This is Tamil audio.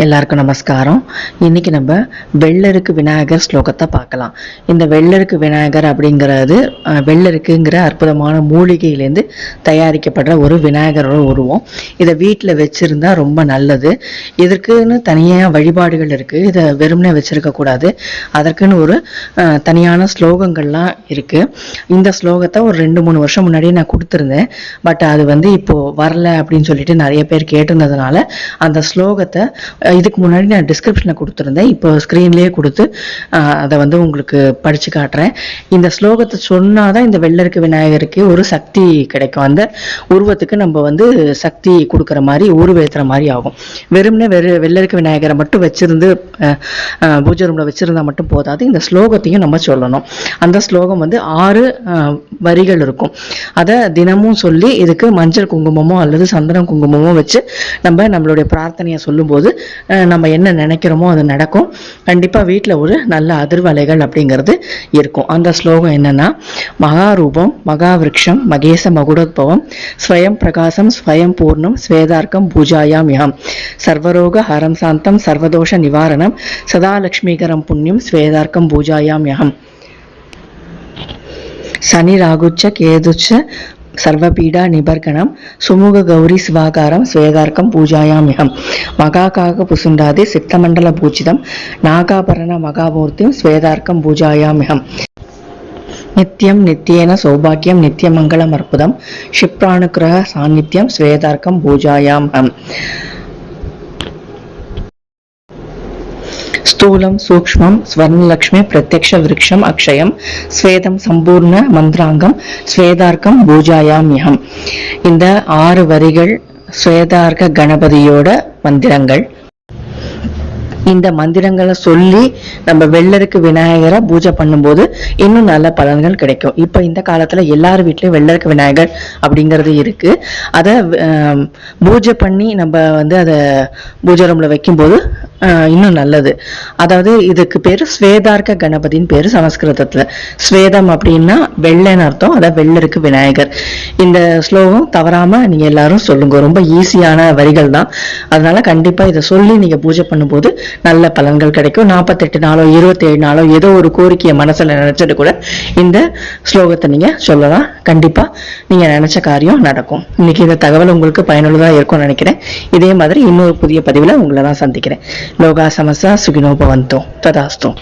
எல்லாருக்கும் நமஸ்காரம். இன்னைக்கு நம்ம வெள்ளருக்கு விநாயகர் ஸ்லோகத்தை பார்க்கலாம். இந்த வெள்ளருக்கு விநாயகர் அப்படிங்கிறது வெள்ளருக்குங்கிற அற்புதமான மூலிகையிலேருந்து தயாரிக்கப்படுற ஒரு விநாயகரோட உருவம். இதை வீட்டில் வச்சுருந்தா ரொம்ப நல்லது. இதற்குன்னு தனியாக வழிபாடுகள் இருக்குது இதை வெறுமனே வச்சுருக்கக்கூடாது அதற்குன்னு ஒரு தனியான ஸ்லோகங்கள்லாம் இருக்குது இந்த ஸ்லோகத்தை ஒரு ரெண்டு மூணு வருஷம் முன்னாடியே நான் கொடுத்துருந்தேன். பட் அது வந்து இப்போ வரல அப்படின்னு சொல்லிட்டு நிறைய பேர் கேட்டிருந்ததுனால அந்த ஸ்லோகத்தை இதுக்கு முன்னாடி நான் டிஸ்கிரிப்ஷனில் கொடுத்துருந்தேன். இப்போ ஸ்க்ரீன்லேயே கொடுத்து அதை வந்து உங்களுக்கு படித்து காட்டுறேன். இந்த ஸ்லோகத்தை சொன்னால் தான் இந்த வெள்ளருக்கு விநாயகருக்கு ஒரு சக்தி கிடைக்கும். அந்த உருவத்துக்கு நம்ம வந்து சக்தி கொடுக்குற மாதிரி உருவேற்றுற மாதிரி ஆகும். வெறும்னே வெறு வெள்ளருக்கு விநாயகரை மட்டும் வச்சுருந்து பூஜை ரூமில் வச்சுருந்தா மட்டும் போதாது. இந்த ஸ்லோகத்தையும் நம்ம சொல்லணும். அந்த ஸ்லோகம் வந்து ஆறு வரிகள் இருக்கும். அதை தினமும் சொல்லி இதுக்கு மஞ்சள் குங்குமமோ அல்லது சந்தனம் குங்குமமோ வச்சு நம்ம நம்மளுடைய பிரார்த்தனையை சொல்லும்போது நம்ம என்ன நினைக்கிறோமோ அது நடக்கும். கண்டிப்பாக வீட்டில் ஒரு நல்ல அதிர்வலைகள் அப்படிங்கிறது இருக்கும். அந்த ஸ்லோகம் என்னன்னா மகாரூபம் மகாவிருக்ஷம் மகேச மகுடோத்பவம் ஸ்வயம் பிரகாசம் ஸ்வயம் பூர்ணம் ஸ்வேதார்க்கம் பூஜாயாம் யாம். சர்வரோக ஹரம் சாந்தம் சர்வதோஷ நிவாரணம் சதா புண்ணியம் ஸ்வேதார்க்கம் பூஜாயாம் யகம் சனி ராகுச்ச கேதுச்ச சர்வபீடா நிபர்கணம் சுமுக கௌரி சிவாகாரம் ஸ்வேதார்க்கம் பூஜாயாமிகம். மகாகாக புசுண்டாதி சித்தமண்டல பூஜிதம் நாகாபரண மகாமூர்த்திம் ஸ்வேதார்க்கம் பூஜாயாமிகம். நித்தியம் நித்தியேன சௌபாகியம் நித்தியமங்கலம் அற்புதம் க்ஷிப்ராணுக்கிரக சாநித்தியம் ஸ்வேதார்க்கம் பூஜாயாம் స్థూలం సూక్ష్మం స్వర్ణలక్ష్మి ప్రత్యక్ష వృక్షం అక్షయం స్వేదం சம்பூர்ண மந்திராங்கம் ஸ்வேதார்க்கம் பூஜாயாமியம் இந்த ஆறு வரிகள் ஸ்வேதார்க்க கணபதியோட மந்திரங்கள் இந்த மந்திரங்களை சொல்லி நம்ம வெள்ளருக்கு விநாயகரை பூஜை பண்ணும்போது இன்னும் நல்ல பலன்கள் கிடைக்கும். இப்போ இந்த காலத்தில் எல்லார் வீட்லேயும் வெள்ளருக்கு விநாயகர் அப்படிங்கிறது இருக்குது அதை பூஜை பண்ணி நம்ம வந்து அதை பூஜை ரூமில் வைக்கும்போது இன்னும் நல்லது. அதாவது இதுக்கு பேர் ஸ்வேதார்க்க கணபதின்னு பேர் சமஸ்கிருதத்தில். ஸ்வேதம் அப்படின்னா வெள்ளைன்னு அர்த்தம் அதான் வெள்ளருக்கு விநாயகர். இந்த ஸ்லோகம் தவறாமல் நீங்கள் எல்லாரும் சொல்லுங்க. ரொம்ப ஈஸியான வரிகள் தான். அதனால கண்டிப்பாக இதை சொல்லி நீங்கள் பூஜை பண்ணும்போது நல்ல பலன்கள் கிடைக்கும். நாற்பத்தெட்டு நாளோ இருபத்தேழு நாளோ ஏதோ ஒரு கோரிக்கையை மனசுல நினச்சிட்டு கூட இந்த ஸ்லோகத்தை நீங்க சொல்லலாம். கண்டிப்பா நீங்க நினைச்ச காரியம் நடக்கும். இன்னைக்கு இந்த தகவல் உங்களுக்கு பயனுள்ளதா இருக்கும்னு நினைக்கிறேன். இதே மாதிரி இன்னொரு புதிய பதிவுல உங்களை தான் சந்திக்கிறேன். லோகா சமசா சுகினோபவந்தோம் ததாஸ்தோம்